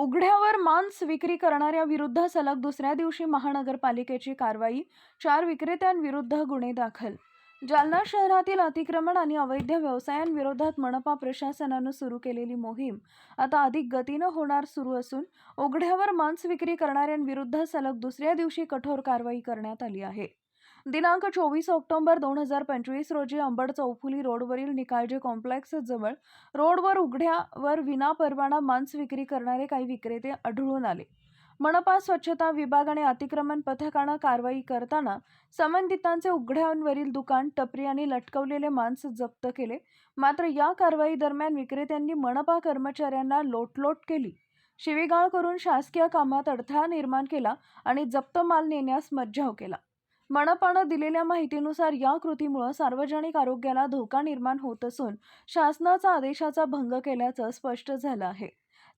उघड्यावर मांस विक्री करणाऱ्या विरुद्ध सलग दुसऱ्या दिवशी महानगरपालिकेची कारवाई चार विक्रेत्यांविरुद्ध गुन्हे दाखल. जालना शहरातील अतिक्रमण आणि अवैध व्यवसायांविरोधात मनपा प्रशासनानं सुरू केलेली मोहीम आता अधिक गतीनं होणार सुरू असून उघड्यावर मांस विक्री करणाऱ्यांविरुद्ध सलग दुसऱ्या दिवशी कठोर कारवाई करण्यात आली आहे. दिनांक चोवीस ऑक्टोबर दोन हजार पंचवीस रोजी अंबड चौफुली रोडवरील निकाळजे कॉम्प्लेक्स जवळ रोडवर उघड्यावर विना परवाना मांस विक्री करणारे काही विक्रेते आढळून आले. मनपा स्वच्छता विभाग आणि अतिक्रमण पथकानं कारवाई करताना संबंधितांचे उघड्यांवरील दुकान टपरी आणि लटकवलेले मांस जप्त केले. मात्र या कारवाई दरम्यान विक्रेत्यांनी मनपा कर्मचाऱ्यांना लोटलोट केली. शिवीगाळ करून शासकीय कामात अडथळा निर्माण केला आणि जप्त माल नेण्यास मज्जाव केला. मनपानं दिलेल्या माहितीनुसार या कृतीमुळे सार्वजनिक आरोग्याला धोका निर्माण होत असून शासनाचा आदेशाचा भंग केल्याचं स्पष्ट झालं आहे.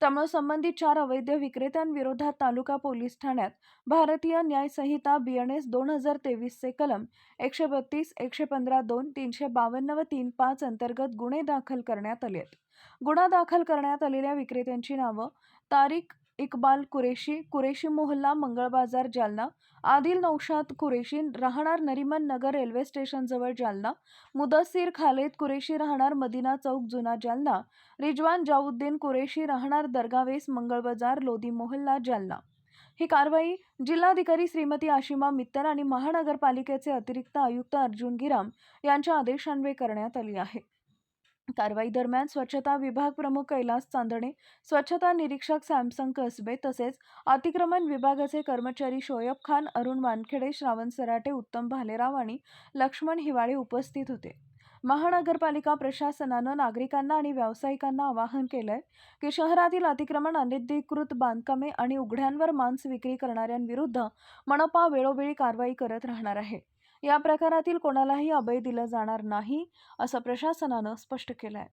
त्यामुळे संबंधित चार अवैध विक्रेत्यांविरोधात तालुका पोलीस ठाण्यात भारतीय न्याय संहिता बीएनएस दोन हजार तेवीसचे कलम एकशे बत्तीस एकशे पंधरा दोन तीनशे बावन्न व तीन पाच अंतर्गत गुन्हे दाखल करण्यात आले आहेत गुन्हा दाखल करण्यात आलेल्या विक्रेत्यांची नावं तारीख इक्बाल कुरेशी कुरेशी मोहल्ला मंगळ बाजार जालना. आदिल नौशाद कुरेशी राहणार नरिमन नगर रेल्वे स्टेशनजवळ जालना. मुदस्सीर खालेद कुरेशी राहणार मदिना चौक जुना जालना. रिजवान जाऊद्दीन कुरेशी राहणार दर्गावेस मंगळ बाजार लोधी मोहल्ला जालना. ही कारवाई जिल्हाधिकारी श्रीमती आशिमा मित्तल आणि महानगरपालिकेचे अतिरिक्त आयुक्त अर्जुन गिराम यांच्या आदेशान्वये करण्यात आली आहे. कारवाई दरम्यान स्वच्छता विभाग प्रमुख कैलास चांदणे स्वच्छता निरीक्षक सॅमसंग कसबे तसेच अतिक्रमण विभागाचे कर्मचारी शोएब खान अरुण वानखेडे श्रावण सराटे उत्तम भालेराव आणि लक्ष्मण हिवाळे उपस्थित होते. महानगरपालिका प्रशासनानं नागरिकांना आणि व्यावसायिकांना आवाहन केलंय की शहरातील अतिक्रमण अनधिकृत बांधकामे आणि उघड्यांवर मांस विक्री करणाऱ्यांविरुद्ध मनपा वेळोवेळी कारवाई करत राहणार आहे. या प्रकारातील कोणालाही अभय दिलं जाणार नाही असं प्रशासनानं स्पष्ट केलं आहे